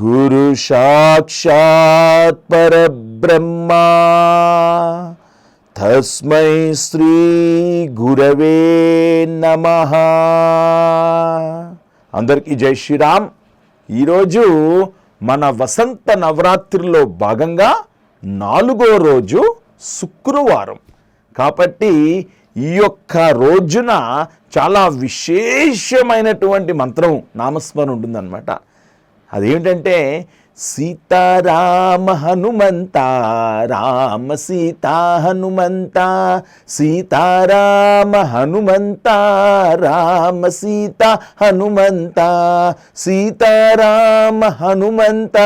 గురు సాక్షాత్ పరబ్రహ్మ. తస్మై శ్రీ గురవే నమ. అందరికీ జై శ్రీరామ్. ఈరోజు మన వసంత నవరాత్రిలో భాగంగా నాలుగో రోజు శుక్రవారం. కాబట్టి ఈ యొక్క రోజున చాలా విశేషమైనటువంటి మంత్రం నామస్మరణ ఉంటుందన్నమాట. అదేమిటంటే సీతారామ హనుమంత రామ సీతా హనుమంత సీతారామ హనుమంత రామ సీత హనుమంత సీతారామ హనుమంత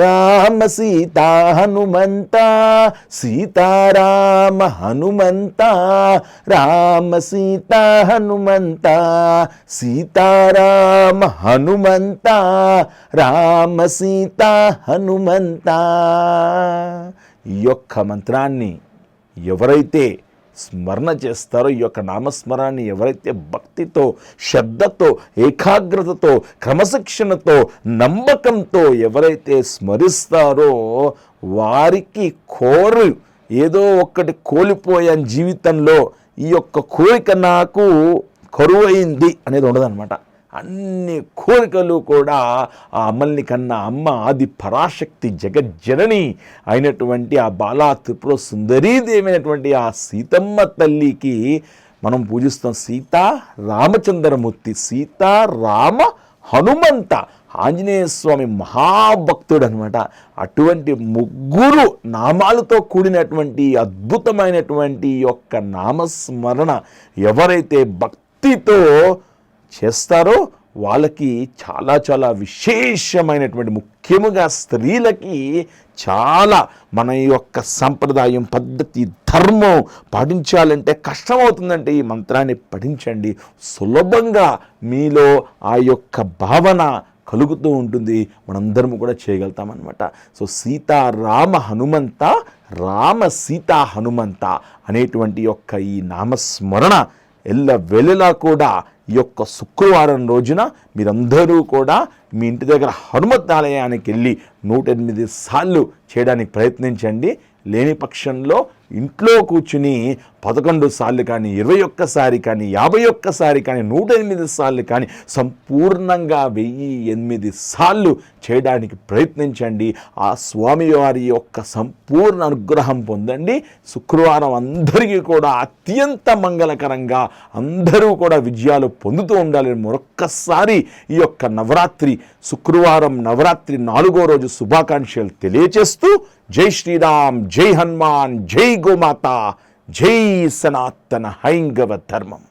రామ సీతా హనుమంత సీతారామ హనుమంత రామ సీతా హనుమంత సీతారామ హనుమంత రామ సీత హనుమంత. ఈ యొక్క మంత్రాన్ని ఎవరైతే స్మరణ చేస్తారో ఈ యొక్క నామస్మరణని ఎవరైతే భక్తితో శ్రద్ధతో ఏకాగ్రతతో క్రమశిక్షణతో నమ్మకంతో ఎవరైతే స్మరిస్తారో వారికి కోరు ఏదో ఒక్కటి కోల్పోయాను జీవితంలో ఈ యొక్క కోరిక నాకు కరువు అయింది అనేది ఉండదన్నమాట. అన్ని కోరికలు కూడా ఆ అమ్మల్ని కన్నా అమ్మ ఆది పరాశక్తి జగజ్జనని అయినటువంటి ఆ బాలా త్రిపుర సుందరీదేమైనటువంటి ఆ సీతమ్మ తల్లికి మనం పూజిస్తాం సీత రామచంద్రమూర్తి సీత రామ హనుమంత. ఆంజనేయ స్వామి మహాభక్తుడు అనమాట అటువంటి ముగ్గురు నామాలతో కూడినటువంటి అద్భుతమైనటువంటి యొక్క నామస్మరణ ఎవరైతే భక్తితో చేస్తారో వాళ్ళకి చాలా చాలా విశేషమైనటువంటి ముఖ్యముగా స్త్రీలకి చాలా మన యొక్క సంప్రదాయం పద్ధతి ధర్మం పాటించాలంటే కష్టమవుతుందంటే ఈ మంత్రాన్ని పఠించండి. సులభంగా మీలో ఆ యొక్క భావన కలుగుతూ ఉంటుంది. మనందరం కూడా చేయగలుగుతామన్నమాట. సో సీతారామ హనుమంత రామ సీతా హనుమంత అనేటువంటి యొక్క ఈ నామస్మరణ ఎల్ల వెలులా కూడా ఈ యొక్క శుక్రవారం రోజున మీరందరూ కూడా మీ ఇంటి దగ్గర హనుమత్ ఆలయానికి వెళ్ళి నూట ఎనిమిది సార్లు చేయడానికి ప్రయత్నించండి. లేని పక్షంలో ఇంట్లో కూర్చుని పదకొండు సార్లు కానీ ఇరవై ఒక్కసారి కానీ యాభై ఒక్కసారి కానీ నూట ఎనిమిది సార్లు కానీ సంపూర్ణంగా వెయ్యి ఎనిమిది సార్లు చేయడానికి ప్రయత్నించండి. ఆ స్వామివారి యొక్క సంపూర్ణ అనుగ్రహం పొందండి. శుక్రవారం అందరికీ కూడా అత్యంత మంగళకరంగా అందరూ కూడా విజయాలు పొందుతూ ఉండాలని మరొక్కసారి ఈ యొక్క నవరాత్రి శుక్రవారం నవరాత్రి నాలుగో రోజు శుభాకాంక్షలు తెలియచేస్తూ జై శ్రీరామ్ జై హనుమాన్ జై గోమాత జై సనాతన హైంగవ ధర్మం.